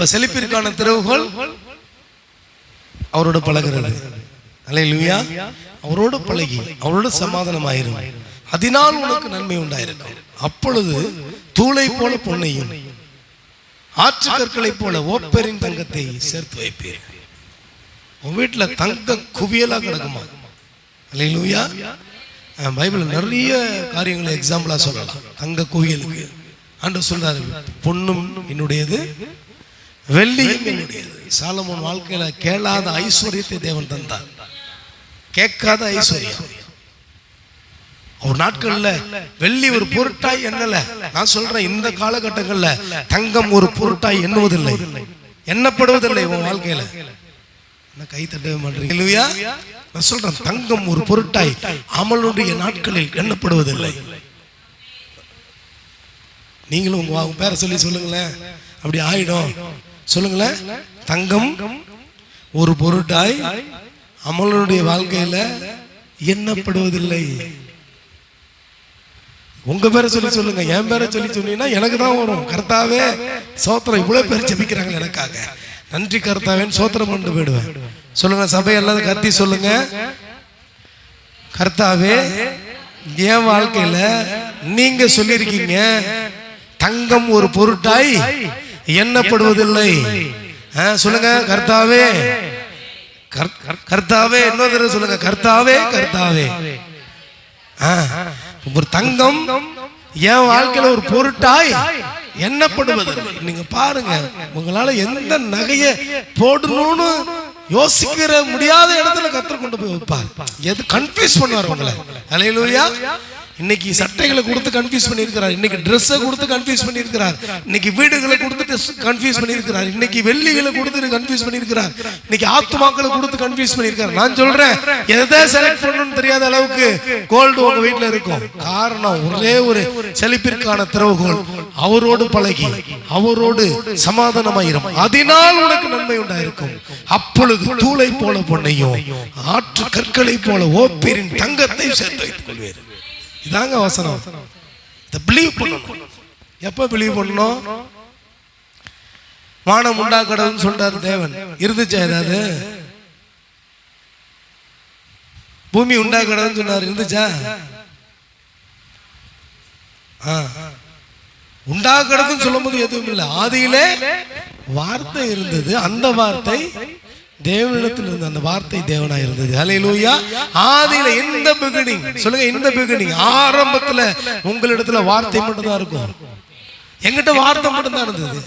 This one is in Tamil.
இப்ப செழிப்பிற்கான திறவுகோல் அவரோட பழகிறது. அல்லேலூயா. அவரோடு பழகி அவரோட சமாதானமாயிரும். அதனால் உனக்கு நன்மை உண்டாயிருக்கும். அப்பொழுது தூளை போல பொன்னையும் ஆற்று கற்களைப் போல ஓப்பரின் தங்கத்தை சேர்த்து வைப்பீர். உன் வீட்டுல தங்க குவியலா கிடக்குமா அஹ் பைபிள் நிறைய காரியங்களை எக்ஸாம்பிளா சொல்லலாம். தங்க குவியலுக்கு. ஆண்டு சொல்றாரு பொண்ணும் என்னுடையது வெள்ளியும் என்னுடையது சாலமோன் வாழ்க்கையில கேளாத ஐஸ்வர்யத்தை தேவன் தந்தார். கேட்காத ஐஸ்வர்யம். அவர் நாட்கள்ல வெள்ளி ஒரு பொருட்டாய் எண்ணல. நான் சொல்றேன் இந்த காலகட்டங்கள்ல தங்கம் ஒரு பொருட்டாய் எண்ணுவதில்லை. எண்ணப்படுவதில்லை உன் வாழ்க்கையில. கை தட்டவே மாட்டீங்க நான் சொல்றேன் தங்கம் ஒரு பொருட்டாய் அமலுடைய நாட்களில் எண்ணப்படுவதில்லை. நீங்களும் உங்க பேரை சொல்லி சொல்லுங்களேன். அப்படி ஆயிடும். சொல்லுங்களேன் தங்கம் ஒரு பொருட்டாய் அமலனுடைய வாழ்க்கையில எண்ணப்படுவதில்லை. உங்க பேரை சொல்லி சொல்லுங்க. என் பேரை சொல்லி சொன்னீங்கன்னா எனக்கு தான் வரும். கர்த்தாவே சோத்திரம் இவ்வளவு பேர் ஜபிக்கிறாங்க எனக்காக. நன்றி கர்த்தாவேன்னு சோத்திரம் கொண்டு போயிடுவேன். சொல்லுங்க சபை எல்லாரும் கத்தி சொல்லுங்க. கர்த்தாவே என் வாழ்க்கையில நீங்க சொல்லியிருக்கீங்க தங்கம் ஒரு பொருட்டாய் எண்ணப்படுவதில்லை. ஆ, சொல்லுங்க கர்த்தாவே. கர்த்தாவே இன்னொரு சொல்லுங்க. கர்த்தாவே கர்த்தாவே. ஆ, ஒரு தங்கம் என் வாழ்க்கையில ஒரு பொருட்டாய் எண்ணப்படுவது நீங்க பாருங்க உங்களால எந்த நகையை போடணும்னு யோசிக்கிற முடியாத இடத்துல கத்தர் கொண்டு போய் வைப்பார். எது கன்ஃபியூஸ் பண்ணுவார் உங்களை. அலையிலூயா இன்னைக்கு சட்டைகளை கொடுத்து கன்ஃபியூஸ் பண்ணியிருக்கிறார். இன்னைக்கு ட்ரெஸ்ஸை கொடுத்து கன்ஃபியூஸ் பண்ணியிருக்கிறார். இன்னைக்கு வீடுகளை கொடுத்துட்டு கன்ஃபியூஸ் பண்ணியிருக்கிறார். இன்னைக்கு வெள்ளிகளை கொடுத்து கன்ஃபியூஸ் பண்ணியிருக்கிறார். இன்னைக்கு ஆத்துமாக்களை கொடுத்து கன்ஃபியூஸ் பண்ணியிருக்கிறார். நான் சொல்றேன் எதை செலக்ட் பண்ணணும்னு தெரியாத அளவுக்கு கோல்டு உங்க வீட்டில் இருக்கும். காரணம் ஒரே ஒரு செழிப்பிற்கான திறவுகோல் அவரோடு பழகி அவரோடு சமாதானமாயிரும். அதனால் உனக்கு நன்மை உண்டாயிருக்கும். அப்பொழுது தூளை போல பொண்ணையும் ஆற்று கற்களை போல ஓப்பீரின் தங்கத்தை சேர்த்து வைத்துக் கொள்வேன் இதாங்க வசனம். இதை பிலீவ் பண்ணணும். எப்போ பிலீவ் பண்ணணும்? வானம் உண்டா கடவுள்னு சொல்றாரு தேவன். இருந்துச்சா ஏதாவது? பூமி உண்டா கடவுள்னு சொன்னார். இருந்துச்சா? ஆ. உண்டா கிடக்குன்னு சொல்லும்போது எதுவும் இல்லை. ஆதியிலே வார்த்தை இருந்தது. அந்த வார்த்தை தேவனிடத்தில் இருந்த அந்த வார்த்தை தேவனா இருந்தது. ஹalleluya ஆதியில இந்த பிகினிங் சொல்லுங்க இந்த பிகினிங் ஆரம்பத்துல உங்களிடத்துல வார்த்தை மட்டும்தான் இருக்கும். எங்கிட்ட வார்த்தை மட்டும்தான் இருந்தது.